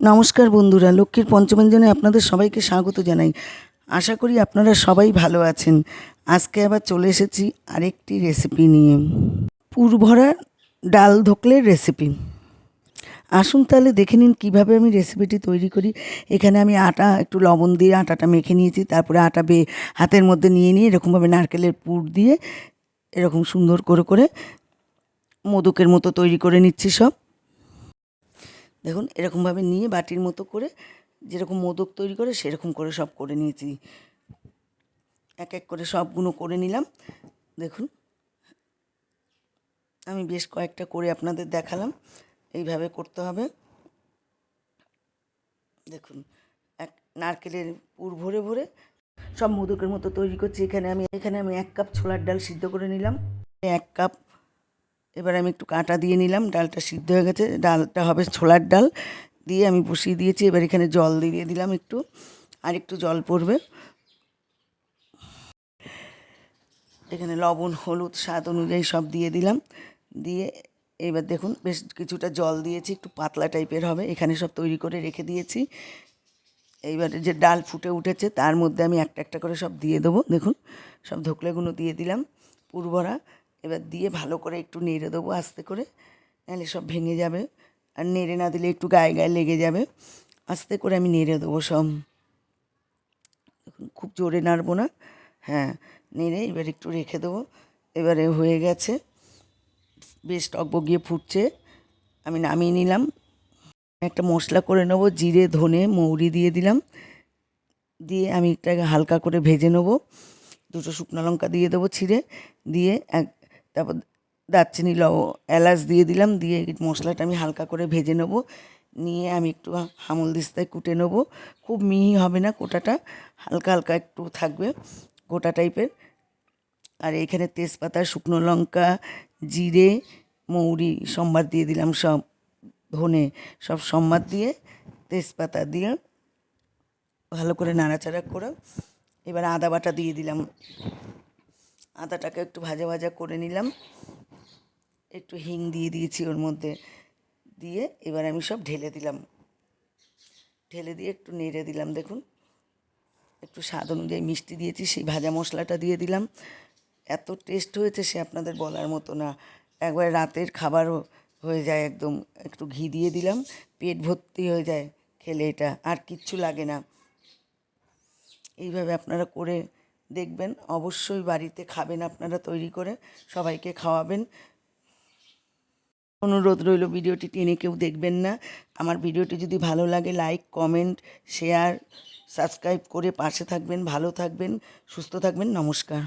নমস্কার বন্ধুরা, লক্ষ্মীর পঞ্চমঞ্জনে আপনাদের সবাইকে স্বাগত জানাই। আশা করি আপনারা সবাই ভালো আছেন। আজকে আবার চলে এসেছি আরেকটি রেসিপি নিয়ে। পুরভরা ডাল ধোকলের রেসিপি আসুন তাহলে দেখে নিন কীভাবে আমি রেসিপিটি তৈরি করি। এখানে আমি আটা, একটু লবণ দিয়ে আটাটা মেখে নিয়েছি, তারপরে আটা বে হাতের মধ্যে নিয়ে নিয়ে এরকমভাবে নারকেলের পুর দিয়ে এরকম সুন্দর করে করে মোদকের মতো তৈরি করে নিচ্ছি সব। দেখুন, এরকমভাবে নিয়ে বাটির মতো করে যেরকম মোদক তৈরি করে, সেরকম করে সব করে নিয়েছি। এক এক করে সবগুলো করে নিলাম। দেখুন, আমি বেশ কয়েকটা করে আপনাদের দেখালাম। এইভাবে করতে হবে। দেখুন, এক নারকেলের পুর ভরে ভরে সব মোদকের মতো তৈরি করছি। এখানে আমি এখানে আমি এক কাপ ছোলার ডাল সিদ্ধ করে নিলাম। এক কাপ এবার আমি একটু কাঁটা দিয়ে নিলাম, ডালটা সিদ্ধ হয়ে গেছে, ডালটা হবে ছোলার ডাল, দিয়ে আমি বসিয়ে দিয়েছি, এবার এখানে জল দিয়ে দিলাম একটু, আর একটু জল পড়বে। এখানে লবণ, হলুদ, স্বাদ অনুযায়ী সব দিয়ে দিলাম, দিয়ে এবার দেখুন বেশ কিছুটা জল দিয়েছি, একটু পাতলা টাইপের হবে, এখানে সব তৈরি করে রেখে দিয়েছি। এইবারে যে ডাল ফুটে উঠেছে, তার মধ্যে আমি একটা একটা করে সব দিয়ে দেবো, দেখুন, সব ধোকলেগুলো দিয়ে দিলাম পুরবরা এবার দিয়ে ভালো করে একটু নেড়ে দেবো আস্তে করে, নাহলে সব ভেঙে যাবে। আর নেড়ে না দিলে একটু গায়ে গায়ে লেগে যাবে। আস্তে করে আমি নেড়ে দেবো সব। খুব জোরে নাড়বো না। হ্যাঁ নেড়ে এবার একটু রেখে দেবো। এবারে হয়ে গেছে। বেশ টকবগিয়ে ফুটছে। আমি নামিয়ে নিলাম। একটা মশলা করে নেব, জিরে, ধনে, মৌরি দিয়ে দিলাম। দিয়ে আমি এটাকে হালকা করে ভেজে নেব। দুটো শুকনো লঙ্কা দিয়ে দেবো ছিঁড়ে। দিয়ে এক তারপর দারচিনি লব এলাচ দিয়ে দিলাম, দিয়ে মশলাটা আমি হালকা করে ভেজে নেব। নিয়ে আমি একটু হামল দিস্তায় কুটে নেব। খুব মিহি হবে না কোটাটা হালকা হালকা একটু থাকবে গোটা টাইপের। আর এখানে তেজপাতা, শুকনো লঙ্কা, জিরে, মৌরি সম্বাদ দিয়ে দিলাম সব ধনে, সব সম্বাদ দিয়ে তেজপাতা দিয়ে ভালো করে নাড়াচাড়া করে এবার আদা বাটা দিয়ে দিলাম। আদাটাকে একটু ভাজা ভাজা করে নিলাম। একটু হিং দিয়ে দিয়েছি ওর মধ্যে। দিয়ে এবার আমি সব ঢেলে দিলাম। ঢেলে দিয়ে একটু নেড়ে দিলাম, দেখুন। একটু স্বাদ অনুযায়ী মিষ্টি দিয়েছি, সেই ভাজা মশলাটা দিয়ে দিলাম। এত টেস্ট হয়েছে সে আপনাদের বলার মতো না। একবার রাতের খাবারও হয়ে যায় একদম। একটু ঘি দিয়ে দিলাম, পেট ভর্তি হয়ে যায় খেলে এটা, আর কিচ্ছু লাগে না। এইভাবে আপনারা করে দেখবেন, অবশ্যই বাড়িতে খাবেন আপনারা তৈরি করে, সবাইকে খাওয়াবেন। অনুরোধ রইল ভিডিওটি টেনে কেউ দেখবেন না। আমার ভিডিওটি যদি ভালো লাগে, লাইক, কমেন্ট, শেয়ার, সাবস্ক্রাইব করে পাশে থাকবেন, ভালো থাকবেন, সুস্থ থাকবেন, নমস্কার।